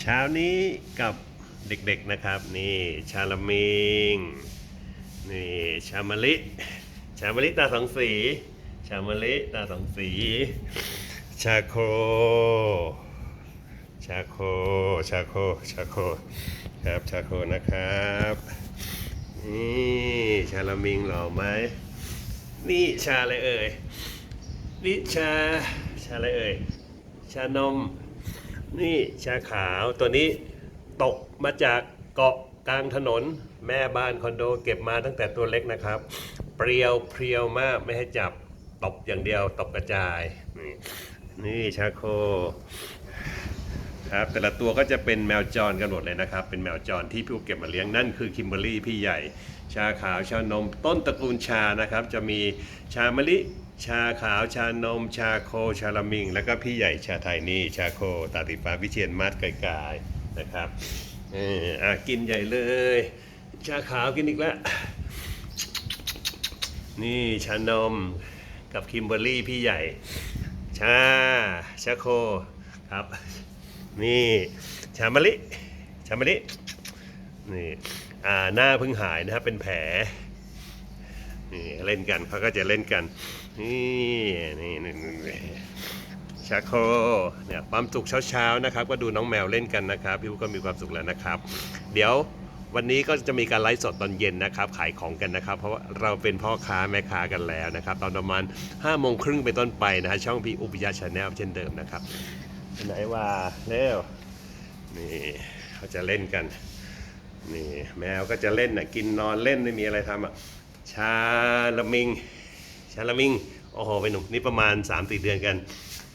เช้านี้กับเด็กๆนะครับ นี่ชาละมิงนี่ชามะลิ ชามะลิตาสองสี ชามะลิตาสองสี ชาโค ชาโค ชาโค ชาโค ครับชาโคนะครับนี่ชาละมิงหล่อไหมนี่ชาอะไรเอ่ยนี่ชาชาอะไรเอ่ยชานม นี่ชาขาวตัวนี้ตกมาจากเกาะกลางถนนแม่บ้านคอนโดเก็บมาตั้งแต่ตัวเล็กนะครับ เปรียวเพรียวมากไม่ให้จับตบอย่างเดียวตบกระจาย นี่นี่ชาโค ครับแต่ละตัวก็จะเป็นแมวจรกันหมดเลยนะครับ เป็นแมวจรที่พี่อุ๊บเก็บมาเลี้ยงนั่นคือคิมเบอรี่พี่ใหญ่ ชาขาวชานม ต้นตระกูลชานะครับ จะมีชามะลิ ชาขาวชานม ชาโค ชาลามิง แล้วก็พี่ใหญ่ชาไทยนี่ชาโค ตาติฟ้าวิเชียนมัดไกลๆนะครับเอออะกินใหญ่เลย ชาขาวกินอีกแล้วนี่ชานมกับคิมเบอรี่พี่ใหญ่ ชาชาโคครับ นี่ชามะลิชามะลินี่อ่าหน้าเพิ่งหายนะครับเป็นแผลนี่เล่นกันเขาก็จะเล่นกัน นี่นี่นี่นี่ชาโคเนี่ยความสุขเช้าๆนะครับ ก็ดูน้องแมวเล่นกันนะครับ พี่อุ๊ก็มีความสุขแล้วนะครับ เดี๋ยววันนี้ก็จะมีการไลฟ์สดตอนเย็นนะครับ ขายของกันนะครับ เพราะว่าเราเป็นพ่อค้าแม่ค้ากันแล้วนะครับ ตอนประมาณ5้าโมงครึ่งเป็นต้นไปนะฮะช่องพี่อุปยาชาแนลเช่นเดิมนะครับ ไหนว่าเร็วนี่เขาจะเล่นกัน นี่แมวก็จะเล่นนะกินนอนเล่นไม่มีอะไรทำอะชาละมิง ชาละมิง โอ้โหไปหนุ่มนี่ประมาณ3ามสี่เดือนกัน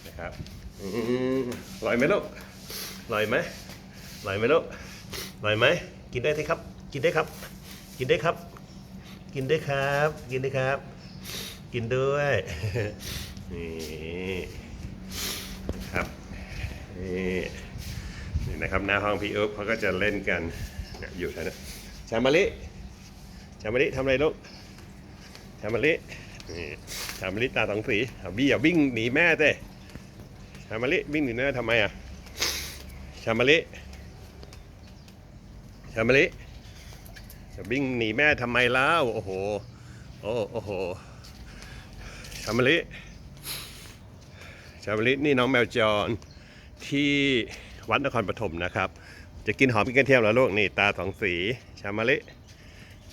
นะครับอืมอร่อยไหมลูกอร่อยไหมอร่อยไหมลูกอร่อยไหมกินได้ไหมครับ กินได้ครับ กินได้ครับ กินได้ครับ กินได้ครับ กินด้วยนี่นะครับ นี่นี่นะครับหน้าห้องพี่อุ๊บเขาก็จะเล่นกันอยู่แถวนั้นชามะลิชามะลิทำอะไรลูกชามะลินี่ชามะลิตาสองสีเอาบี้อย่าวิ่งหนีแม่เต้ชามะลิวิ่งหนีแม่ทำไมอะชามะลิชามะลิจะวิ่งหนีแม่ทำไมแล้วโอ้โหโอ้โอ้โหชามะลิชามะลินี่น้องแมวจร ที่วัดนครปฐมนะครับ จะกินหอมกินกระเทียมเหรอลูกนี่ตาสองสีชามะลิ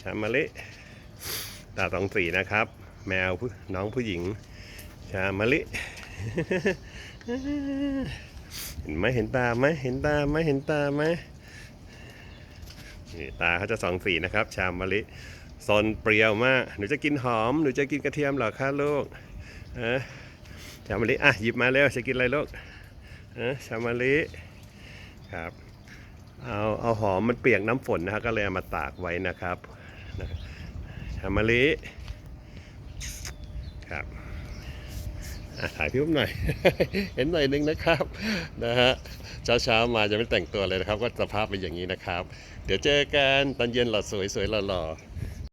ชามะลิตาสองสีนะครับ แมวน้องผู้หญิง ชามะลิเห็นไหมเห็นตาไหมเห็นตาไหมเห็นตาไหมนี่ตาเขาจะสองสีนะครับ ชามะลิซนเปรี้ยวมาก หนูจะกินหอม หนูจะกินกระเทียมเหรอคะลูกเอะชามะลิอะหยิบมาเร็วจะกินอะไรลูก เอะชามะลิครับเอาเอาหอมมันเปียกน้ำฝนนะครับก็เลยเอามาตากไว้นะครับนะชามะลิครับถ่ายพี่อุ้มหน่อย เห็นหน่อยนึงนะครับนะฮะเช้าเช้ามาจะไม่แต่งตัวเลยนะครับ ก็สภาพเป็นอย่างนี้นะครับ เดี๋ยวเจอกันตอนเย็นหล่อสวยสวยหล่อๆ